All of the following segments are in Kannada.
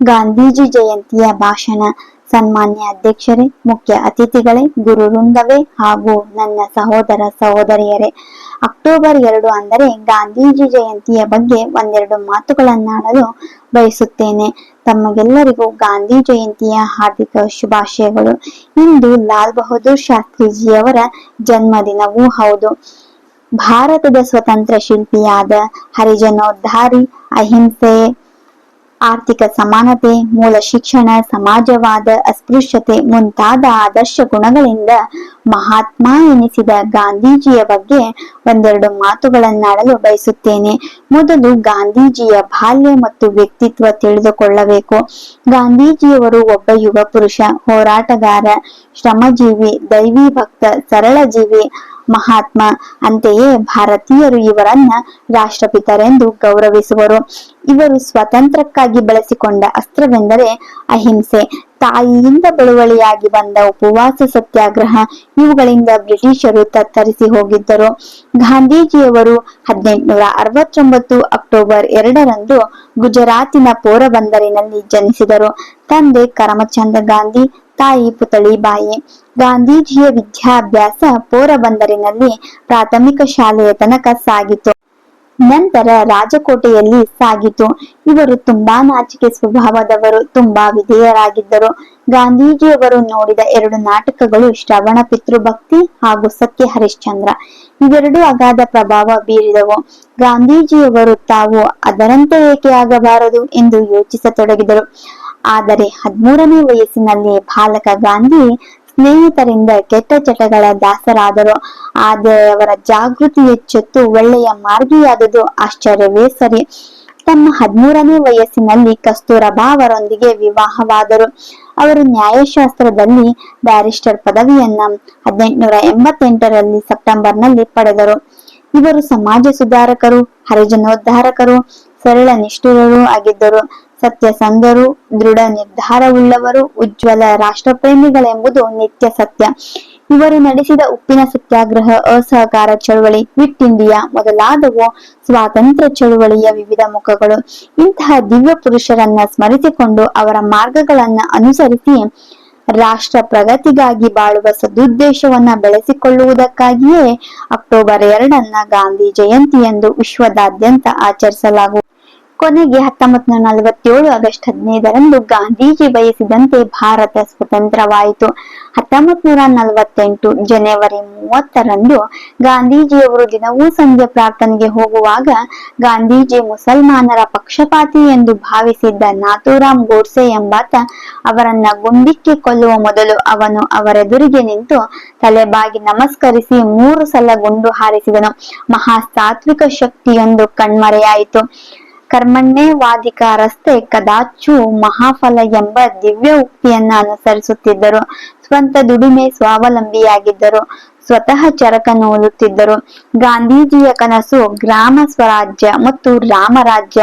ಗಾಂಧೀಜಿ ಜಯಂತಿಯ ಭಾಷಣ. ಸನ್ಮಾನ್ಯ ಅಧ್ಯಕ್ಷರೇ, ಮುಖ್ಯ ಅತಿಥಿಗಳೇ, ಗುರು ವೃಂದವೇ ಹಾಗೂ ನನ್ನ ಸಹೋದರ ಸಹೋದರಿಯರೇ. ಅಕ್ಟೋಬರ್ ಎರಡು ಅಂದರೆ ಗಾಂಧೀಜಿ ಜಯಂತಿಯ ಬಗ್ಗೆ ಒಂದೆರಡು ಮಾತುಗಳನ್ನಾಡಲು ಬಯಸುತ್ತೇನೆ. ತಮಗೆಲ್ಲರಿಗೂ ಗಾಂಧಿ ಜಯಂತಿಯ ಹಾರ್ದಿಕ ಶುಭಾಶಯಗಳು. ಇಂದು ಲಾಲ್ ಬಹದ್ದೂರ್ ಶಾಸ್ತ್ರಿಜಿಯವರ ಜನ್ಮದಿನವೂ ಹೌದು. ಭಾರತದ ಸ್ವತಂತ್ರ ಶಿಲ್ಪಿಯಾದ ಹರಿಜನೋದ್ಧಾರಿ, ಅಹಿಂಸೆ ಆರ್ಥಿಕ ಸಮಾನತೆ, ಮೂಲ ಶಿಕ್ಷಣ, ಸಮಾಜವಾದ ಅಸ್ಪೃಶ್ಯತೆ ಮುಂತಾದ ಆದರ್ಶ ಗುಣಗಳಿಂದ ಮಹಾತ್ಮ ಎನಿಸಿದ ಗಾಂಧೀಜಿಯ ಬಗ್ಗೆ ಒಂದೆರಡು ಮಾತುಗಳನ್ನಾಡಲು ಬಯಸುತ್ತೇನೆ. ಮೊದಲು ಗಾಂಧೀಜಿಯ ಬಾಲ್ಯ ಮತ್ತು ವ್ಯಕ್ತಿತ್ವ ತಿಳಿದುಕೊಳ್ಳಬೇಕು. ಗಾಂಧೀಜಿಯವರು ಒಬ್ಬ ಯುವ ಪುರುಷ, ಹೋರಾಟಗಾರ, ಶ್ರಮಜೀವಿ, ದೈವಿ ಭಕ್ತ ಸರಳ ಜೀವಿ ಮಹಾತ್ಮ. ಅಂತೆಯೇ ಭಾರತೀಯರು ಇವರನ್ನ ರಾಷ್ಟ್ರಪಿತರೆಂದು ಗೌರವಿಸುವರು. ಇವರು ಸ್ವಾತಂತ್ರ್ಯಕ್ಕಾಗಿ ಬಳಸಿಕೊಂಡ ಅಸ್ತ್ರವೆಂದರೆ ಅಹಿಂಸೆ. ತಾಯಿಯಿಂದ ಬಳುವಳಿಯಾಗಿ ಬಂದ ಉಪವಾಸ, ಸತ್ಯಾಗ್ರಹ ಇವುಗಳಿಂದ ಬ್ರಿಟಿಷರು ತತ್ತರಿಸಿ ಹೋಗಿದ್ದರು. ಗಾಂಧೀಜಿಯವರು ಹದಿನೆಂಟುನೂರ ಅರವತ್ತೊಂಬತ್ತು ಅಕ್ಟೋಬರ್ ಎರಡರಂದು ಗುಜರಾತಿನ ಪೋರಬಂದರಿನಲ್ಲಿ ಜನಿಸಿದರು. ತಂದೆ ಕರಮಚಂದ ಗಾಂಧಿ ತಾಯಿ ಪುತಳಿ ಬಾಯಿ. ಗಾಂಧೀಜಿಯ ವಿದ್ಯಾಭ್ಯಾಸ ಪೋರಬಂದರಿನಲ್ಲಿ ಪ್ರಾಥಮಿಕ ಶಾಲೆಯ ತನಕ ಸಾಗಿತು. ನಂತರ ರಾಜಕೋಟೆಯಲ್ಲಿ ಸಾಗಿತು. ಇವರು ತುಂಬಾ ನಾಚಿಕೆ ಸ್ವಭಾವದವರು, ತುಂಬಾ ವಿಧೇಯರಾಗಿದ್ದರು. ಗಾಂಧೀಜಿಯವರು ನೋಡಿದ ಎರಡು ನಾಟಕಗಳು ಶ್ರವಣ ಪಿತೃಭಕ್ತಿ ಹಾಗೂ ಸತ್ಯ ಹರಿಶ್ಚಂದ್ರ. ಇವೆರಡೂ ಅಗಾಧ ಪ್ರಭಾವ ಬೀರಿದವು. ಗಾಂಧೀಜಿಯವರು ತಾವು ಅದರಂತೆ ಏಕೆ ಆಗಬಾರದು ಎಂದು ಯೋಚಿಸತೊಡಗಿದರು. ಆದರೆ ಹದಿಮೂರನೇ ವಯಸ್ಸಿನಲ್ಲಿ ಬಾಲಕ ಗಾಂಧಿ ಸ್ನೇಹಿತರಿಂದ ಕೆಟ್ಟ ಚಟಗಳ ದಾಸರಾದರು. ಆದರೆ ಅವರ ಜಾಗೃತಿ ಎಚ್ಚೆತ್ತು ಒಳ್ಳೆಯ ಮಾರ್ಗಿಯಾದುದು ಆಶ್ಚರ್ಯವೇ ಸರಿ. ತಮ್ಮ ಹದಿಮೂರನೇ ವಯಸ್ಸಿನಲ್ಲಿ ಕಸ್ತೂರಬಾ ಅವರೊಂದಿಗೆ ವಿವಾಹವಾದರು. ಅವರು ನ್ಯಾಯಶಾಸ್ತ್ರದಲ್ಲಿ ಬ್ಯಾರಿಸ್ಟರ್ ಪದವಿಯನ್ನ ಹದಿನೆಂಟುನೂರ ಎಂಬತ್ತೆಂಟರಲ್ಲಿ ಸೆಪ್ಟೆಂಬರ್ನಲ್ಲಿ ಪಡೆದರು. ಇವರು ಸಮಾಜ ಸುಧಾರಕರು, ಹರಿಜನೋದ್ಧಾರಕರು, ಸರಳ ನಿಷ್ಠುರರೂ ಆಗಿದ್ದರು. ಸತ್ಯಸಂಧರು ದೃಢ ನಿರ್ಧಾರವುಳ್ಳವರು, ಉಜ್ವಲ ರಾಷ್ಟ್ರಪ್ರೇಮಿಗಳೆಂಬುದು ನಿತ್ಯ ಸತ್ಯ. ಇವರು ನಡೆಸಿದ ಉಪ್ಪಿನ ಸತ್ಯಾಗ್ರಹ, ಅಸಹಕಾರ ಚಳುವಳಿ ಕ್ವಿಟ್ ಇಂಡಿಯಾ ಮೊದಲಾದವು ಸ್ವಾತಂತ್ರ್ಯ ಚಳುವಳಿಯ ವಿವಿಧ ಮುಖಗಳು. ಇಂತಹ ದಿವ್ಯ ಪುರುಷರನ್ನ ಸ್ಮರಿಸಿಕೊಂಡು ಅವರ ಮಾರ್ಗಗಳನ್ನ ಅನುಸರಿಸಿ ರಾಷ್ಟ್ರ ಪ್ರಗತಿಗಾಗಿ ಬಾಳುವ ಸದುದ್ದೇಶವನ್ನ ಬೆಳೆಸಿಕೊಳ್ಳುವುದಕ್ಕಾಗಿಯೇ ಅಕ್ಟೋಬರ್ ಎರಡನ್ನ ಗಾಂಧಿ ಜಯಂತಿ ಎಂದು ವಿಶ್ವದಾದ್ಯಂತ ಆಚರಿಸಲಾಗುವುದು. ಕೊನೆಗೆ ಹತ್ತೊಂಬತ್ ನೂರ ನಲವತ್ತೇಳು ಆಗಸ್ಟ್ ಹದಿನೈದರಂದು ಗಾಂಧೀಜಿ ಬಯಸಿದಂತೆ ಭಾರತ ಸ್ವತಂತ್ರವಾಯಿತು. ಹತ್ತೊಂಬತ್ ನೂರ ನಲವತ್ತೆಂಟು ಜನವರಿ ಮೂವತ್ತರಂದು ಗಾಂಧೀಜಿಯವರು ದಿನವೂ ಸಂಜೆ ಪ್ರಾರ್ಥನೆಗೆ ಹೋಗುವಾಗ ಗಾಂಧೀಜಿ ಮುಸಲ್ಮಾನರ ಪಕ್ಷಪಾತಿ ಎಂದು ಭಾವಿಸಿದ್ದ ನಾಥೂರಾಮ್ ಗೋಡ್ಸೆ ಎಂಬಾತ ಅವರನ್ನ ಗುಂಡಿಕ್ಕಿ ಕೊಲ್ಲುವ ಮೊದಲು ಅವನು ಅವರೆದುರಿಗೆ ನಿಂತು ತಲೆಬಾಗಿ ನಮಸ್ಕರಿಸಿ ಮೂರು ಸಲ ಗುಂಡು ಹಾರಿಸಿದನು. ಮಹಾ ಸಾತ್ವಿಕ ಶಕ್ತಿಯೊಂದು ಕಣ್ಮರೆಯಾಯಿತು. ಕರ್ಮಣ್ಣೇ ವಾಧಿಕಾರಸ್ತೆ ಕದಾಚು ಮಹಾಫಲ ಎಂಬ ದಿವ್ಯ ಉಕ್ತಿಯನ್ನ ಅನುಸರಿಸುತ್ತಿದ್ದರು. ಸ್ವಂತ ದುಡಿಮೆ ಸ್ವಾವಲಂಬಿಯಾಗಿದ್ದರು. ಸ್ವತಃ ಚರಕ ನೂಲುತ್ತಿದ್ದರು. ಗಾಂಧೀಜಿಯ ಕನಸು ಗ್ರಾಮ ಸ್ವರಾಜ್ಯ ಮತ್ತು ರಾಮರಾಜ್ಯ.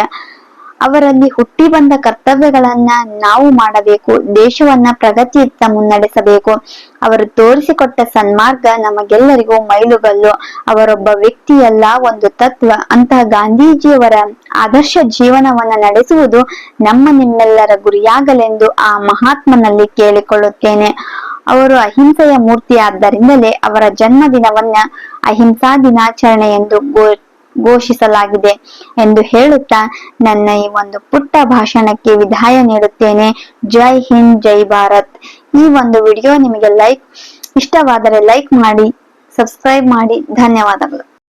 ಅವರಲ್ಲಿ ಹುಟ್ಟಿ ಬಂದ ಕರ್ತವ್ಯಗಳನ್ನ ನಾವು ಮಾಡಬೇಕು, ದೇಶವನ್ನ ಪ್ರಗತಿಯತ್ತ ಮುನ್ನಡೆಸಬೇಕು. ಅವರು ತೋರಿಸಿಕೊಟ್ಟ ಸನ್ಮಾರ್ಗ ನಮಗೆಲ್ಲರಿಗೂ ಮೈಲುಗಲ್ಲು. ಅವರೊಬ್ಬ ವ್ಯಕ್ತಿಯಲ್ಲ ಒಂದು ತತ್ವ. ಅಂತಹ ಗಾಂಧೀಜಿಯವರ ಆದರ್ಶ ಜೀವನವನ್ನ ನಡೆಸುವುದು ನಮ್ಮ ನಿಮ್ಮೆಲ್ಲರ ಗುರಿಯಾಗಲೆಂದು ಆ ಮಹಾತ್ಮನಲ್ಲಿ ಕೇಳಿಕೊಳ್ಳುತ್ತೇನೆ. ಅವರು ಅಹಿಂಸೆಯ ಮೂರ್ತಿಯಾದ್ದರಿಂದಲೇ ಅವರ ಅವರ ಜನ್ಮದಿನವನ್ನ ಅಹಿಂಸಾ ದಿನಾಚರಣೆ ಎಂದು ಘೋಷಿಸಲಾಗಿದೆ ಎಂದು ಹೇಳುತ್ತಾ ನನ್ನ ಈ ಒಂದು ಪುಟ್ಟ ಭಾಷಣಕ್ಕೆ ವಿದಾಯ ನೀಡುತ್ತೇನೆ. ಜೈ ಹಿಂದ್, ಜೈ ಭಾರತ್. ಈ ಒಂದು ವಿಡಿಯೋ ನಿಮಗೆ ಲೈಕ್ ಇಷ್ಟವಾದರೆ ಲೈಕ್ ಮಾಡಿ, ಸಬ್ಸ್ಕ್ರೈಬ್ ಮಾಡಿ. ಧನ್ಯವಾದಗಳು.